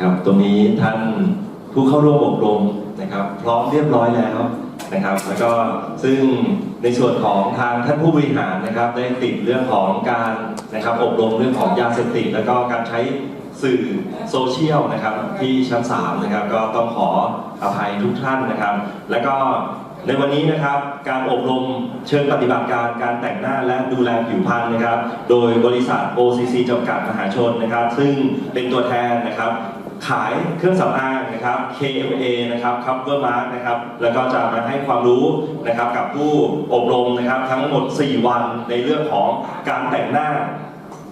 ครับตรงนี้ท่านผู้เข้าร่วมอบรมนะครับ พร้อมเรียบร้อยแล้วนะครับ แล้วก็ซึ่งในส่วนของทางท่านผู้บริหารนะครับ ได้ติดเรื่องของการนะครับอบรมเรื่องของยาเสพติดแล้วก็การใช้สื่อโซเชียลนะครับที่ชั้น3นะครับก็ต้องขออภัยทุกท่านนะครับ แล้วก็ในวันนี้นะครับการอบรมเชิงปฏิบัติการการแต่งหน้าและดูแลผิวพรรณนะครับ โดยบริษัท OCC จำกัดมหาชนนะครับ ซึ่งเป็นตัวแทนนะครับ ขายเครื่องสำอางนะครับ KMA นะครับ Cover Mark นะครับ แล้วก็จะมาให้ความรู้นะครับกับผู้อบรมนะครับทั้งหมด 4 วันในเรื่องของการแต่งหน้า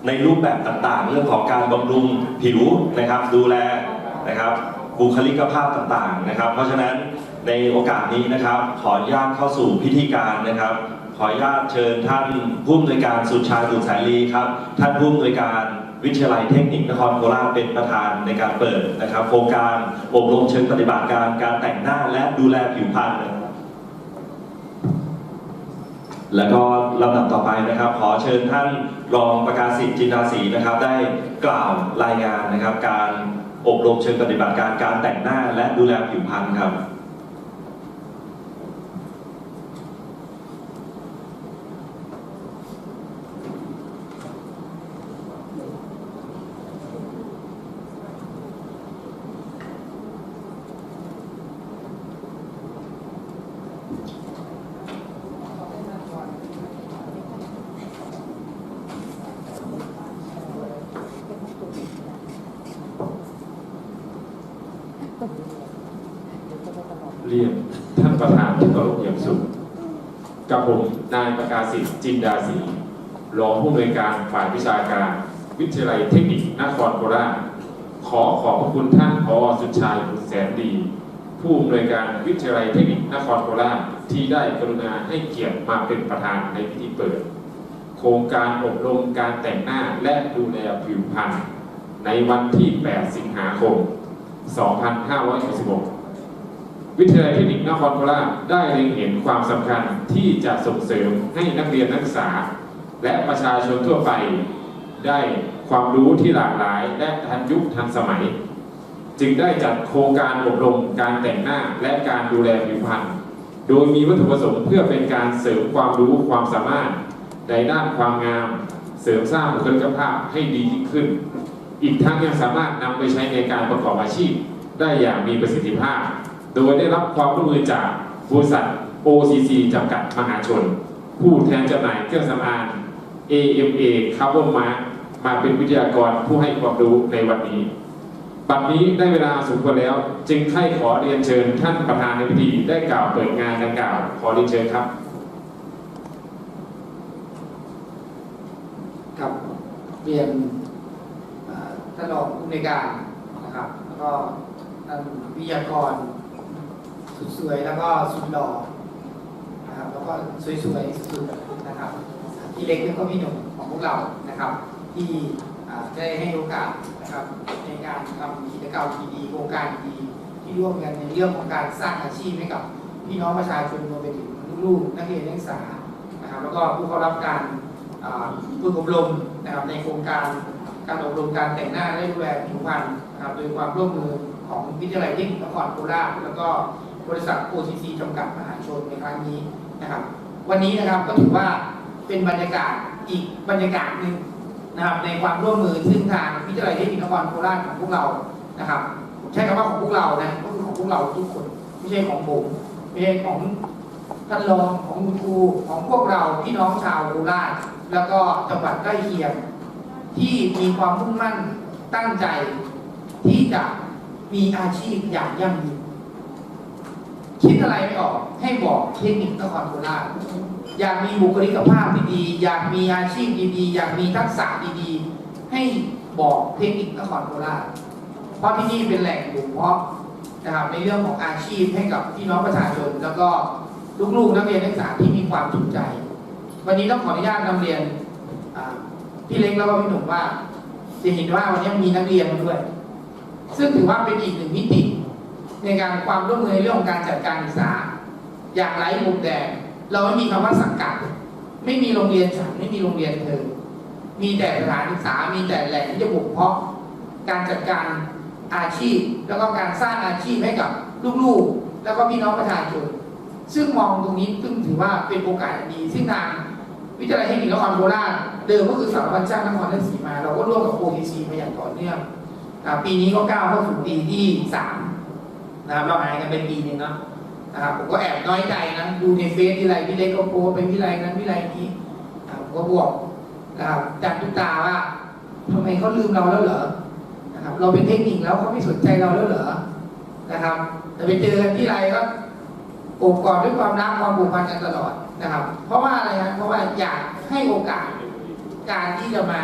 ในรูปแบบต่างๆ เรื่องของการบำรุงผิวนะครับ ดูแลนะครับบุคลิกภาพต่างๆนะครับ เพราะฉะนั้นในโอกาสนี้นะครับ ขออนุญาตเข้าสู่พิธีการนะครับ ขออนุญาตเชิญท่านผู้อำนวยการสุชาติบุตรแสนลีครับ ท่านผู้อำนวยการ วิทยาลัยเทคนิคนครโคราชเป็นประธานในการเปิดนะครับ โครงการอบรมเชิงปฏิบัติการการแต่งหน้าและดูแลผิวพรรณแล้วก็ลำดับต่อไปนะครับ ขอเชิญท่านรองประกาศสิทธิ์จินดาศรีนะครับ ได้กล่าวรายงานนะครับ การอบรมเชิงปฏิบัติการการแต่งหน้าและดูแลผิวพรรณครับ เรียนท่านประธานที่เคารพอย่างสูงกับผมนายประกาศสิทธิ์จินดาศรีรองผู้อำนวยการฝ่ายวิชาการ วิทยาลัยเทคนิคนครโคราชขอขอบพระคุณท่านพอสุชายบุตรแสนดี ผู้อำนวยการวิทยาลัยเทคนิคนครโคราชที่ได้กรุณาให้เกียรติมาเป็นประธานในพิธีเปิด โครงการอบรมการแต่งหน้าและดูแลผิวพรรณในวันที่ 8 สิงหาคม 2566 วิทยาลัยเทคนิคนครโคราชได้เล็งเห็นความสำคัญที่จะส่งเสริมให้นักเรียนนักศึกษา และประชาชนทั่วไป ได้ความรู้ที่หลากหลาย และทันยุคทันสมัย จึงได้จัดโครงการอบรมการแต่งหน้าและการดูแลผิวพรรณโดยมีวัตถุประสงค์เพื่อเป็นการเสริมความรู้ความสามารถในด้านความงาม เสริมสร้างบุคลิกภาพให้ดียิ่งขึ้น อีกทั้งยังสามารถนำไปใช้ในการประกอบอาชีพ ได้อย่างมีประสิทธิภาพ โดยได้รับความร่วมมือจากบริษัท OCC จำกัดมหาชน ผู้แทนจำหน่ายเครื่องสำอาง AMA Cover Mark มาเป็นวิทยากรผู้ให้ความรู้ในวันนี้ บัดนี้ได้เวลาสมควรแล้ว จึงให้ขอเรียนเชิญท่านประธานในพิธีได้กล่าวเปิดงานดังกล่าว ขอเรียนเชิญครับครับเรียนเอ่อท่านรองผู้ในการนะครับ แล้วก็ท่านวิทยากร สุดสวยแล้วก็สุดหล่อนะครับแล้วก็สวยๆสุดๆนะครับพี่เล็กแล้วก็พี่หนุ่มของพวกเรานะครับ ที่ได้ให้โอกาสนะครับในการทำกิจกรรมดีๆโครงการดีๆที่ร่วมกันในเรื่องของการสร้างอาชีพให้กับพี่น้องประชาชนรวมไปถึงลูกๆนักเรียนนักศึกษานะครับ แล้วก็ผู้เข้ารับการฝึกอบรมนะครับในโครงการการอบรมการแต่งหน้าและดูแลผิวพรรณนะครับโดยความร่วมมือของวิทยาลัยเทคนิคนครโคราชแล้วก็ บริษัท OCC จำกัดมหาชนในครั้งนี้นะครับ วันนี้นะครับก็ถือว่าเป็นบรรยากาศอีกบรรยากาศหนึ่งนะครับในความร่วมมือซึ่งทางวิทยาลัยเทคนิคนครโคราชของพวกเรานะครับใช้คำว่าของพวกเรานะก็คือของพวกเราทุกคนไม่ใช่ของผมไม่ใช่ของท่านรองของคุณครูของพวกเราพี่น้องชาวโคราชแล้วก็จังหวัดใกล้เคียงที่มีความมุ่งมั่นตั้งใจที่จะมีอาชีพอย่างยั่งยืน คิดอะไรไม่ออกให้บอกเทคนิคนครโคราชอยากมีบุคลิกภาพที่ดี อยากมีอาชีพดีๆ อยากมีทักษะดีๆ ให้บอกเทคนิคนครโคราชเพราะที่นี่เป็นแหล่งบ่มเพาะนะครับในเรื่องของอาชีพให้กับพี่น้องประชาชน แล้วก็ลูกๆนักเรียนนักศึกษาที่มีความสนใจ วันนี้ต้องขออนุญาตนำเรียนพี่เล็กแล้วก็พี่หนุ่มว่าจะเห็นว่าวันนี้มีนักเรียนมาด้วย ซึ่งถือว่าเป็นอีกหนึ่งมิติ ในการความร่วมมือในเรื่องของการจัดการศึกษา อย่างไร้มุมแดง เราไม่มีคำว่าสังกัด ไม่มีโรงเรียนฉันไม่มีโรงเรียนเธอ มีแต่สถานศึกษา มีแต่แหล่งที่จะบ่มเพาะการจัดการอาชีพ แล้วก็การสร้างอาชีพให้กับลูกๆ แล้วก็พี่น้องประชาชนซึ่งมองตรงนี้ซึ่งถือว่าเป็นโอกาสดีซึ่งทางวิทยาลัยเทคนิคนครโคราชเดิมก็คือสถาบันช่างนครราชสีมา เราก็ร่วมกับ OTC มาอย่างต่อเนื่องปีนี้ก็ก้าวเข้าสู่ปีที่สาม นะครับเราหายกันเป็นปีหนึงเนาะนะครับผมก็แอบน้อยใจนะดูในเฟซที่ไรพี่เล็กก็โพสไปพี่ไรนั้นพี่ไรนี้ผมก็บอกนะครับจากทุกตาว่าทำไมเขาลืมเราแล้วเหรอนะครับ เราเป็นเทคนิคแล้วเขาไม่สนใจเราแล้วเหรอนะครับ แต่ไปเจอกันที่ไรก็โอบกอดด้วยความรักความผูกพันกันตลอดนะครับ เพราะว่าอะไรครับเพราะว่าอยากให้โอกาสการที่จะมา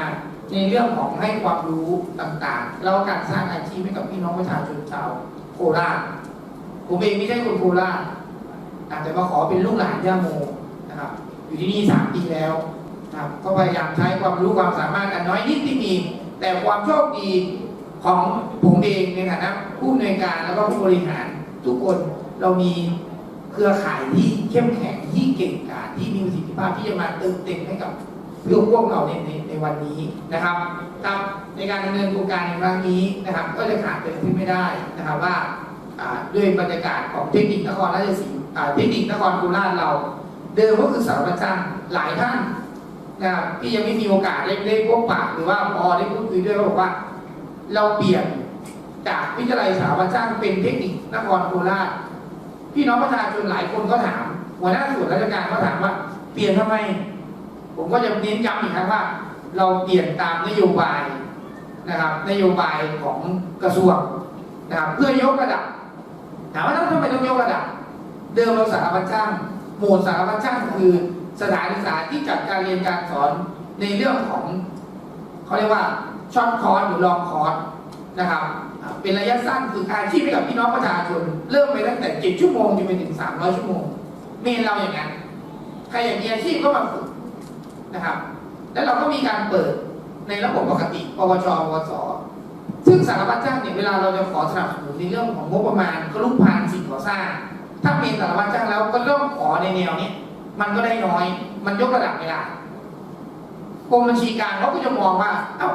ในเรื่องของให้ความรู้ต่างๆแล้วก็การสร้างอาชีพให้กับพี่น้องประชาชนชาว คราชผมเองไม่ใช่คนโคราชอาจจะมาขอเป็นลูกหลานย่าโมนะครับ อยู่ที่นี่สามปีแล้วนะครับ ก็พยายามใช้ความรู้ความสามารถอันน้อยนิดที่มี แต่ความโชคดีของผมเองในฐานะผู้อำนวยการแล้วก็ผู้บริหารทุกคนเรามีเครือข่ายที่เข้มแข็งที่เก่งกาจที่มีประสิทธิภาพที่จะมาเติมเต็มให้กับ เพื่อพวกเราในในในวันนี้นะครับครับในการดำเนินโครงการในครั้งนี้นะครับ ก็จะขาดเป็นที่ไม่ได้นะครับว่าด้วยบรรยากาศของเทคนิคนครราชสีเทคนิคนครโคราชเรา เดิมก็คือสารวัตรจ้างหลายท่านนะครับที่ยังไม่มีโอกาสได้ได้พบปะหรือว่าพอได้พูดคุยด้วยก็บอกว่า เราเปลี่ยนจากวิทยาลัยสารวัตรจ้างเป็นเทคนิคนครโคราชพี่น้องประชาชนหลายคนก็ถามหัวหน้าส่วนราชการก็ถามว่า เปลี่ยนทำไม ผมก็จะเน้นย้ำอีกครั้งว่า เราเปลี่ยนตามนโยบายนะครับนโยบายของกระทรวงนะครับเพื่อยกระดับถามว่าแล้วทำไมต้องยกระดับ เดิมเราสารพัดช่างหมวดสารพัดช่างคือสถานศึกษาที่จัดการเรียนการสอนในเรื่องของเขาเรียกว่าช็อตคอร์สหรือลองคอร์สนะครับ เป็นระยะสั้นคืออาชีพให้กับพี่น้องประชาชน เริ่มไปตั้งแต่ 7 ชั่วโมงจนไปถึง 300 ชั่วโมงเมนเราอย่างนั้น ใครอยากมีอาชีพก็มาฝึก นะครับ แล้วเราก็มีการเปิดในระบบปกติปวชปวส ซึ่งสารพัดจ้างเนี่ยเวลาเราจะขอสนับสนุนในเรื่องของงบประมาณก็ลูกพานสิ่งก่อสร้าง ถ้าเป็นสารพัดจ้างแล้วก็ต้องขอในแนวนี้มันก็ได้น้อย มันยกระดับไม่ได้กรมบัญชีกลางเขาก็จะมองว่า เอ้า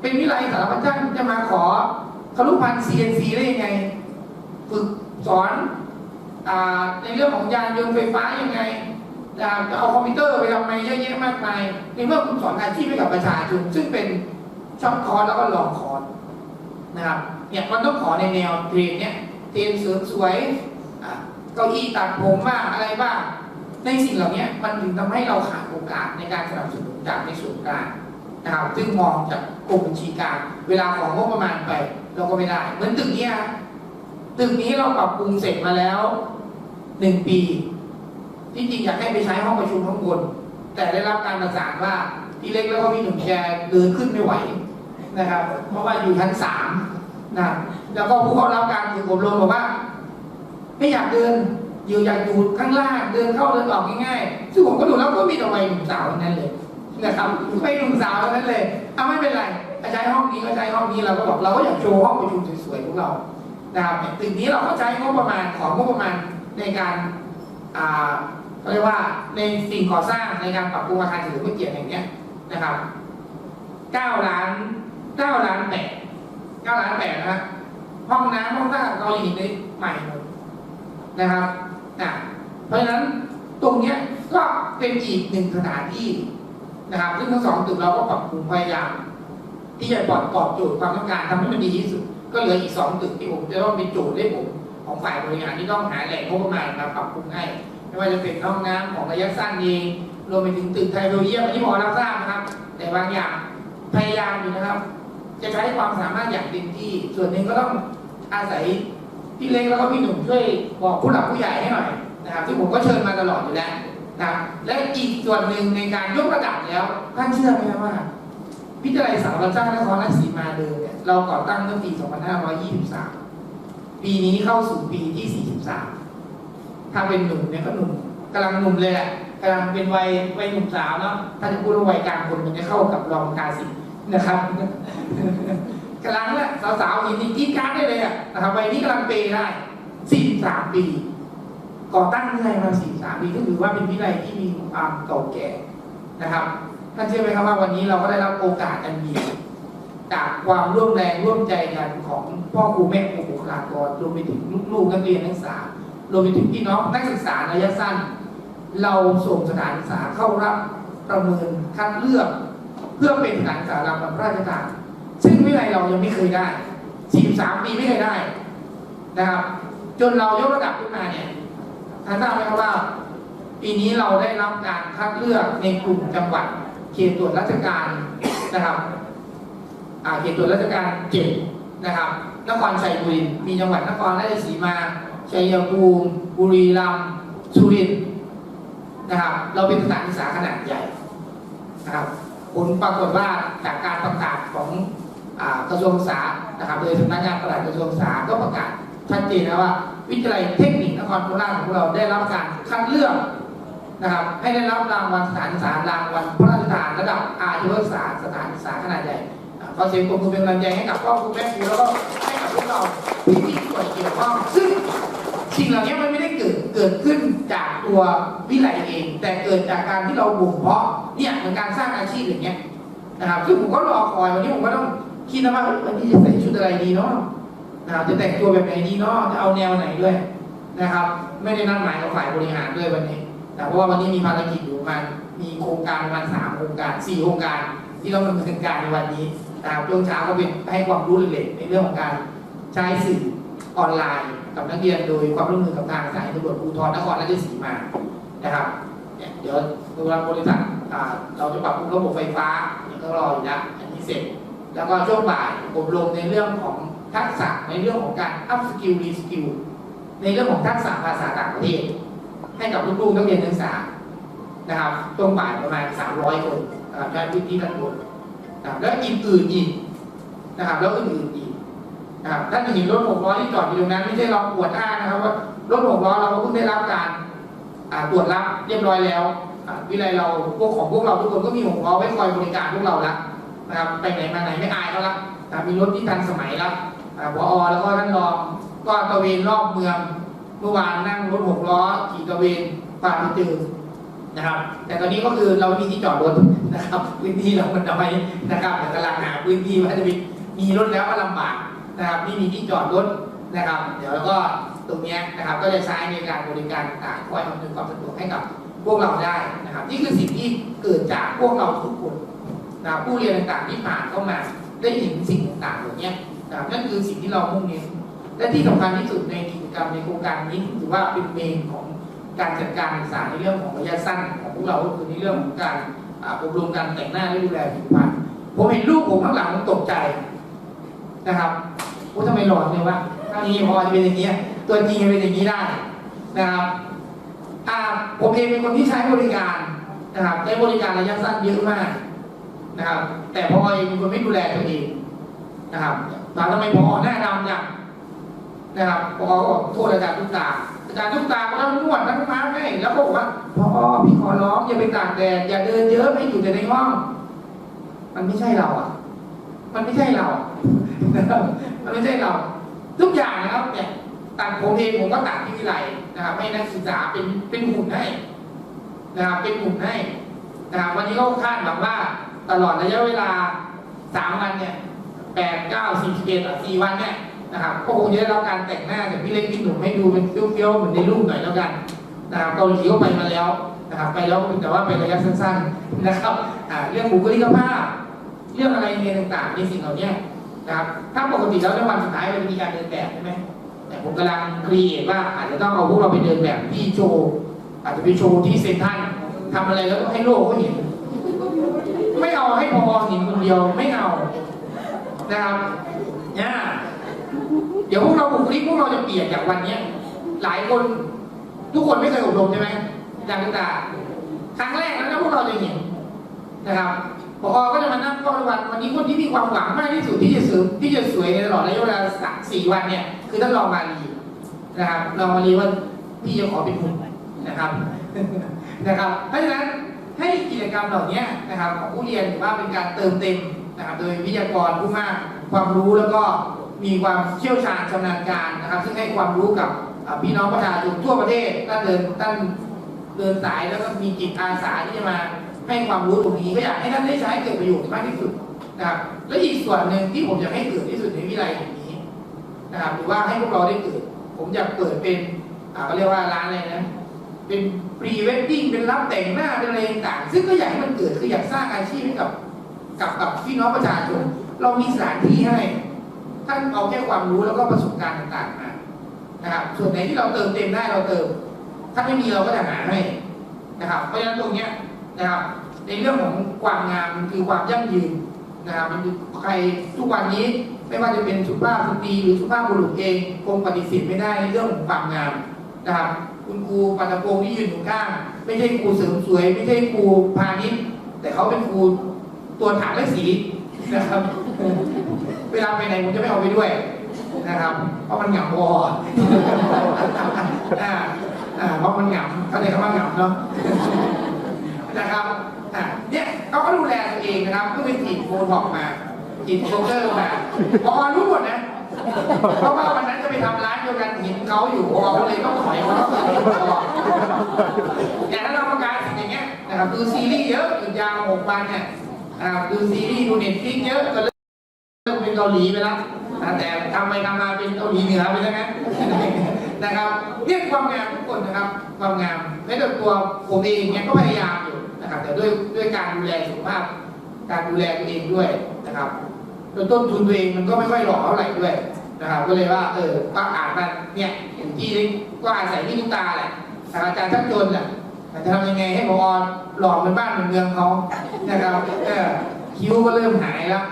เป็นวิไลสารพัดจ้างจะมาขอคลุพันธ์ CNC ได้ยังไง ฝึกสอนอในเรื่องของยานยนต์ไฟฟ้ายังไง จะเอาคอมพิวเตอร์ไปทำไมเยอะแยะมากมายในเมื่อคุณสอนอาชีพให้กับประชาชนซึ่งเป็นช็อตคอร์สแล้วก็ลองคอร์สนะครับเนี่ยมันต้องขอในแนวเทรนเนี่ยเทรนเสริมสวยอะเก้าอี้ตัดผมบ้างอะไรบ้างในสิ่งเหล่านี้มันถึงทำให้เราขาดโอกาสในการสนับสนุนจากในส่วนกลางนะครับซึ่งมองจากกรมบัญชีกลางเวลาของงบประมาณไป เราก็ไม่ได้ เหมือนตึกเนี้ยตึกนี้เราปรับปรุงเสร็จมาแล้วหนึ่งปี ที่จริงอยากให้ไปใช้ห้องประชุมข้างบน แต่ได้รับการประสานว่าพี่เล็กแล้วก็พี่หนุ่มแกเดินขึ้นไม่ไหวนะครับ เพราะว่าอยู่ชั้นสามนะแล้วก็ผู้เข้ารับการฝึกอบรมบอกว่า ไม่อยากเดินอยู่อยากอยู่ข้างล่างเดินเข้าเดินออกง่ายๆซึ่งผมก็ดูแล้วก็มีแต่วัยหนุ่มสาวนั้นเลยนะครับไม่หนุ่มสาวนั้นเลยเอาไม่เป็นไรใช้ห้องนี้ก็ใช้ห้องนี้เราก็บอกเราก็อยากโชว์ห้องประชุมสวยๆของเรานะครับตึกนี้เราก็ใช้งบประมาณของงบประมาณในการอ่า เขาเรียกว่าในสิ่งก่อสร้างในการปรับปรุงอาคารเฉลิมพระเกียรติอย่างเนี้ยนะครับ9ล้าน9ล้านแปด9ล้านแปดนะฮะห้องน้ำห้องท่าเราเห็นได้ใหม่หมดนะครับนะเพราะฉะนั้นตรงเนี้ยก็เป็นอีกหนึ่งสถานที่นะครับซึ่งทั้งสองตึกเราก็ปรับปรุงพยายามที่จะตอบตอบโจทย์ความต้องการทำให้มันดีที่สุด ก็เหลืออีกสองตึกที่ผมจะต้องเป็นโจทย์ให้ผมของฝ่ายบริหารที่ต้องหาแหล่งงบประมาณมาปรับปรุงให้ ไม่ว่าจะเป็นห้องน้ำของระยะสั้นเองรวมไปถึงตึกไทยเบลเยียมอันนี้พอรับทราบนะครับ แต่บางอย่างพยายามอยู่นะครับ จะใช้ความสามารถอย่างเต็มที่ ส่วนหนึ่งก็ต้องอาศัยพี่เล็กแล้วก็พี่หนุ่มช่วยบอกผู้หลักผู้ใหญ่ให้หน่อยนะครับที่ผมก็เชิญมาตลอดอยู่แล้วนะและอีกส่วนหนึ่งในการยกระดับแล้วท่านเชื่อไหมครับว่าวิทยาลัยสารวัตรจ้างนครราชสีมาเดิมเนี่ยเราก่อตั้งเมื่อปี 2523 ปีนี้เข้าสู่ปีที่ 43 ถ้าเป็นหนุ่มเนี่ยก็หนุ่มกำลังหนุ่มเลยแหละกำลังเป็นวัยวัยหนุ่มสาวเนาะถ้าจะพูดว่าวัยกลางคนมันจะเข้ากับรองกาสินะครับกำลังเนี่ยสาวๆเห็นนี่กรีดการได้เลยอะนะครับวัยนี้กำลังเปย์ได้43ปี ก่อตั้งวิทยาลัยมา43ปีก็ถือว่าเป็นวิทยาลัยที่มีความเก่าแก่นะครับท่านเชื่อไหมครับว่าวันนี้เราก็ได้รับโอกาสอันดีจากความร่วมแรงร่วมใจกันของพ่อครูแม่ครูบุคลากรรวมไปถึงลูกๆนักเรียนนักศึกษา รวมไปถึงพี่น้องนักศึกษาระยะสั้น เราส่งสถานศึกษาเข้ารับประเมินคัดเลือก เพื่อเป็นสถานศึกษารางวัลพระราชทานซึ่งวิทยาลัยเรายังไม่เคยได้ 43 ปีไม่เคยได้นะครับ จนเรายกระดับขึ้นมาเนี่ยท่านทราบไหมครับว่า ปีนี้เราได้รับการคัดเลือกในกลุ่มจังหวัดเขตตรวจราชการนะครับเขตตรวจราชการเจ็ดนะครับ นครชัยบุรีมีจังหวัดนครราชสีมา ชัยภูมิบุรีรัมย์สุรินทร์นะครับ เราเป็นสถานศึกษาขนาดใหญ่นะครับผลปรากฏว่าจากการประกาศของกระทรวงศึกษานะครับโดยสำนักงานปลัดกระทรวงศึกษาก็ประกาศชัดเจนนะว่า วิทยาลัยเทคนิคนครโคราชของเราได้รับการคัดเลือกนะครับให้ได้รับรางวัลสถานศึกษารางวัลพระราชทานระดับอาชีวศึกษาสถานศึกษาขนาดใหญ่อ่าขอเสียงปรบมือเป็นกำลังใจให้กับพ่อครูแม่ครูแล้วก็ให้กับพวกเราที่มีส่วนเกี่ยวข้องซึ่ง สิ่งเหล่านี้มันไม่ได้เกิดเกิดขึ้นจากตัววิไลเอง แต่เกิดจากการที่เราบ่มเพาะเนี่ยเหมือนการสร้างอาชีพอย่างเงี้ยนะครับซึ่ผมก็รอคอยวันนี้ผมก็ต้องคิดนะว่าวันนี้จะใส่ชุดอะไรดีเนาะนะครับจะแต่งตัวแบบไหนดีเนาะจะเอาแนวไหนด้วยนะครับ ไม่ได้นัดหมายกับฝ่ายบริหารด้วยวันนี้แต่เพราะว่าวันนี้มีภารกิจอยู่มันมีโครงการประมาณสามโครงการสี่โครงการที่ต้องดำเนินการในวันนี้นะครับช่วงเช้าก็เป็นให้ความรู้เล็กๆในเรื่องของการใช้สื่อ ออนไลน์กับนักเรียนโดยความร่วมมือกับทางสายตำรวจภูธรนครราชสีมานะครับเดี๋ยวทางบริษัทเราจะปรับปรุงระบบไฟฟ้าเนี่ยก็รออยู่นะอันนี้เสร็จ แล้วก็ช่วงบ่ายอบรมในเรื่องของทักษะในเรื่องของการ up skill re skill ในเรื่องของทักษะภาษาต่างประเทศ ให้กับลูกๆนักเรียนนักศึกษานะครับช่วงบ่ายประมาณ 300 คนนะครับใช้พื้นที่ด้านบนนะครับแล้วอื่นๆอีกนะครับแล้วอื่นๆอีกนะครับ ท่านจะเห็นรถหกล้อที่จอดอยู่ตรงนั้นไม่ใช่เราปวดอ้างนะครับว่ารถหกล้อเราก็เพิ่งได้รับการตรวจรับเรียบร้อยแล้วอ่าวิไลเราพวกของพวกเราทุกคนก็มีหกล้อไว้คอยบริการพวกเราละนะครับไปไหนมาไหนไม่อายเขาละนะครับมีรถที่ทันสมัยละอ่าพอแล้วก็ท่านรองก็ตระเวนรอบเมืองเมื่อวานนั่งรถหกล้อขี่ตระเวนผ่านไปเจอนะครับแต่ตอนนี้ก็คือเราม่มีที่จอดรถนะครับพื้นที่เรามันน้อยนะครับแต่กำลังหาพื้นที่ว่าจะมีมีรถแล้วก็ลำบาก นะครับไม่มีที่จอดรถนะครับ เดี๋ยวแล้วก็ตรงนี้นะครับก็จะใช้ในการบริการต่างๆคอยอำนวยความสะดวกให้กับพวกเราได้นะครับ นี่คือสิ่งที่เกิดจากพวกเราทุกคนนะผู้เรียนต่างๆที่ผ่านเข้ามาได้เห็นสิ่งต่างๆเหล่านี้นะครับนั่นคือสิ่งที่เรามุ่งเน้นและที่สำคัญที่สุดในกิจกรรมในโครงการนี้ถือว่าเป็นเมนของการจัดการศึกษาในเรื่องของระยะสั้นของพวกเราก็คือในเรื่องของการอบรมการแต่งหน้าและดูแลผิวพรรณผมเห็นรูปผมข้างหลังผมตกใจ นะครับโอ้ทำไมหลอนเลยวะถ้านี้พอจะเป็นอย่างนี้ตัวจริงจะเป็นอย่างนี้ได้นะครับอ่าผมเองเป็นคนที่ใช้บริการนะครับใช้บริการระยะสั้นเยอะมากนะครับ แต่พอเองเป็นคนไม่ดูแลตัวเองนะครับถามทำไมพอหน้าดำจังนะครับพอก็บอกโทษอาจารย์ทุกตาอาจารย์ทุกตาก็ต้องนวดทั้งม้าให้แล้วก็บอกว่าพอพี่ขอร้องอย่าไปตากแดดอย่าเดินเยอะให้อยู่แต่ในห้อง มันไม่ใช่เราอะ มันไม่ใช่เรานะครับมันไม่ใช่เรา ทุกอย่างนะครับเนี่ยตัดผมเองผมก็ตัดที่วิไลนะครับให้นักศึกษาเป็นเป็นหุ่นให้นะครับเป็นหุ่นให้นะครับวันนี้ก็คาดหวังว่าตลอดระยะเวลาสามวันเนี่ยแปดเก้าสี่สิบเอ็ดสี่วันเนี่ยนะครับก็คงจะได้รับการแต่งหน้าจากพี่เล็กพี่หนุ่มให้ดูเป็นเฟี้ยวๆเหมือนในรูปหน่อยแล้วกันนะครับเกาหลีก็ไปมาแล้วนะครับไปแล้วแต่ว่าไประยะสั้นๆนะครับเรื่องบุคลิกภาพ เรื่องอะไรเรียนต่างๆในสิ่งเหล่านี้นะครับถ้าปกติแล้วในวันสุดท้ายเราจะมีการเดินแบบใช่ไหมแต่ผมกำลังครีเอทว่าอาจจะต้องเอาพวกเราไปเดินแบบที่โชว์อาจจะไปโชว์ที่เซ็นทรัลทำอะไรแล้วก็ให้โลกเขาเห็น ไม่เอาให้พอเห็นคนเดียวไม่เอานะครับเนี่ยเดี๋ยวพวกเราบุคลิกพวกเราจะเปลี่ยนจากวันเนี้ย หลายคนทุกคนไม่เคยอบรมใช่ไหมอย่างต่างครั้งแรกแล้วพวกเราจะเห็นนะครับ พอก็จะมานั่งก็วันวันนี้คนที่มีความหวังมากที่สุดที่จะสวยที่จะสวยในตลอดระยะเวลาสามสี่วันเนี่ยคือท่านรองมาลีนะครับรองมาลีว่าพี่จะขอเป็นหุ่นนะครับนะครับ เพราะฉะนั้นให้กิจกรรมเหล่านี้นะครับของผู้เรียนถือว่าเป็นการเติมเต็มนะครับโดยวิทยากรผู้มากความรู้แล้วก็มีความเชี่ยวชาญชำนาญการนะครับ ซึ่งให้ความรู้กับพี่น้องประชาชนทั่วประเทศท่านเดินท่านเดินสายแล้วก็มีจิตอาสาที่จะมา ให้ความรู้ตรงนี้ก็อยากให้ท่านได้ใช้เกิดประโยชน์มากที่สุดนะครับและอีกส่วนหนึ่งที่ผมอยากให้เกิดที่สุดในวิไลแห่งนี้นะครับหรือว่าให้พวกเราได้เกิด ผมอยากเปิดเป็นอ่าเขาเรียกว่าร้านอะไรนะเป็นพรีเวดดิ้งเป็นรับแต่งหน้าเป็นอะไรต่างๆซึ่งก็อยากให้มันเกิดคืออยากสร้างอาชีพให้กับกับกับพี่น้องประชาชนเรามีสถานที่ให้ท่านเอาแค่ความรู้แล้วก็ประสบการณ์ต่างๆมานะครับส่วนไหนที่เราเติมเต็มได้เราเติม ถ้าไม่มีเราก็จะหาให้นะครับเพราะฉะนั้นตรงเนี้ย นะครับ ในเรื่องของความงามคือความยั่งยืนนะครับมันใครทุกวันนี้ไม่ว่าจะเป็นสุภาพสตรีหรือสุภาพบุรุษเองคงปฏิเสธไม่ได้ในเรื่องของความงามนะครับคุณครูปัตตพงศ์ที่ยืนอยู่ข้างไม่ใช่ครูเสริมสวย ไม่ใช่ครูพาณิชย์แต่เขาเป็นครูตัวฐานและสีนะครับ เวลาไปไหนผมจะไม่เอาไปด้วยนะครับ เพราะมันหงาพออ่าเพราะมันหงาเขาเรียกว่าหงาเนาะ นะครับอ่าเนี่ยเขาก็ดูแลตัวเองนะครับเพิ่งไปฉีดโบท็อกมาฉีดโบรกเกอร์มาพอรู้หมดนะเพราะว่าวันนั้นจะไปทำร้านเดียวกันเห็นเขาอยู่พอก็เลยต้องถอยเพราะเขาเปิดเองตลอดแต่ถ้าเราประกาศอย่างเงี้ยนะครับดูซีรีส์เยอะหยุดยาวหกวันเนี่ยอ่าดูซีรีส์ดูเน็ตฟลิกเยอะก็เริ่มเป็นเกาหลีไปแล้วนะแต่ทำไปทำมาเป็นเกาหลีเหนือไปแล้วนะนะครับเรียกความงามทุกคนนะครับ ความงามแม้แต่ตัวผมเองเนี่ยก็พยายาม นะครับแต่ด้วยด้วยการดูแลสุขภาพ การดูแลตัวเองด้วยนะครับโดยต้นทุนตัวเองมันก็ไม่ค่อยหล่อเท่าไหร่ด้วยนะครับ ก็เลยว่าเออก็อ่านมาเนี่ยอย่างที่ก็อาศัยที่ลูกตาแหละนะครับอาจารย์ท่านจนอะจะทำยังไงให้พอหล่อเหมือนบ้านเหมือนเมืองเขานะครับเออคิ้วก็เริ่มหายแล้ว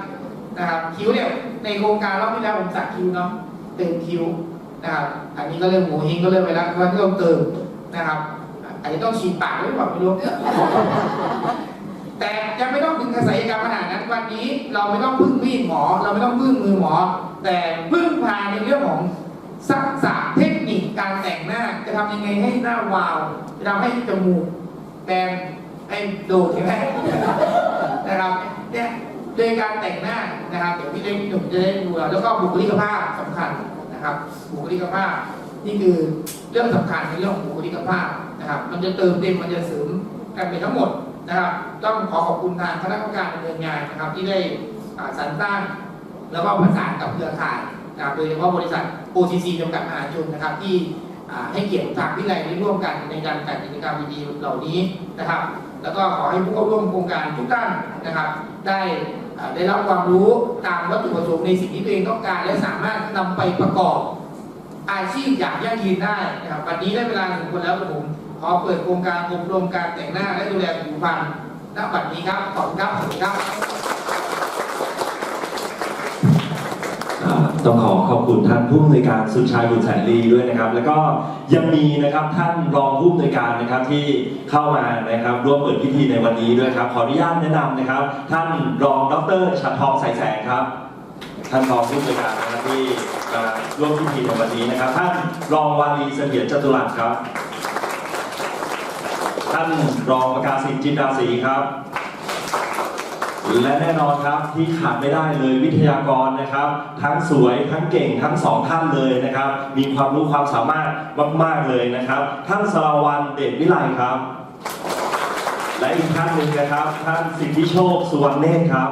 นะครับคิ้วเนี่ยในโครงการรอบที่แล้วผมสักคิ้วเนาะเติมคิ้วนะครับอันนี้ก็เริ่มหมูหิงก็เริ่มไปแล้วว่ต้องเติมนะครับ อาจจะต้องฉีดปากหรือเปล่าไม่รู้แต่ยังไม่ต้องถึงกระศัลยกรรมขนาดนั้นวันนี้เราไม่ต้องพึ่งมีดหมอ เราไม่ต้องพึ่งมือหมอ แต่พึ่งพาในเรื่องของศักษะเทคนิคการแต่งหน้า จะทำยังไงให้หน้าวาวจะทำให้จมูกแบนให้โด่งใช่ไหมนะครับเนี่ยโดยการแต่งหน้านะครับเดี๋ยวพี่เล็กหนุ่มจะได้ดูแล้วก็บุคลิกภาพสำคัญนะครับ บุคลิกภาพ นี่คือเรื่องสำคัญในเรื่องของบุคลิกภาพนะครับ มันจะเติมเต็มมันจะเสริมกันไปทั้งหมดนะครับ ต้องขอขอบคุณทางคณะกรรมการดำเนินงานนะครับ ที่ได้สรรสร้งแล้วก็ประสานกับเครือข่ายนะครับโดยเฉพาะบริษัท OCC จำกัดมหาชนนะครับ ที่ให้เกียรติทางวิทยาลัยได้ร่วมกันในการจัดกิจกรรมดีๆเหล่านี้นะครับ แล้วก็ขอให้ผู้เข้าร่วมโครงการทุกท่านนะครับ ได้ได้รับความรู้ตามวัตถุประสงค์ในสิ่งที่ตัวเองต้องการ และสามารถนำไปประกอบ อาชีพอย่างยั่งยืนได้นะครับวันนี้ได้เวลาสมควรแล้วกับผมขอเปิดโครงการอบรมการแต่งหน้าและดูแลผิวพรรณณบัดนี้ครับขอบคุณครับสวัสดีครับต้องขอขอบคุณท่านผู้อำนวยการสุชัยบุญแสนลีด้วยนะครับ แล้วก็ยังมีนะครับท่านรองผู้อำนวยการนะครับที่เข้ามานะครับร่วมเปิดพิธีในวันนี้ด้วยครับขออนุญาตแนะนำนะครับ ท่านรองดรชัดทองสายแสงครับ ท่านรองผู้อำนวยการนะครับที่ มาร่วมพิธีในวันนี้นะครับ ท่านรองวารีเสถียรจตุรัสครับ ท่านรองประกาศสิทธิ์จินดาศรีครับ และแน่นอนครับที่ขาดไม่ได้เลยวิทยากรนะครับ ทั้งสวยทั้งเก่งทั้งสองท่านเลยนะครับ มีความรู้ความสามารถมาก ๆ เลยนะครับ ท่านสราวันเดชวิไลครับ และอีกท่านหนึ่งนะครับ ท่านสิทธิโชคสุวรรณเนตรครับ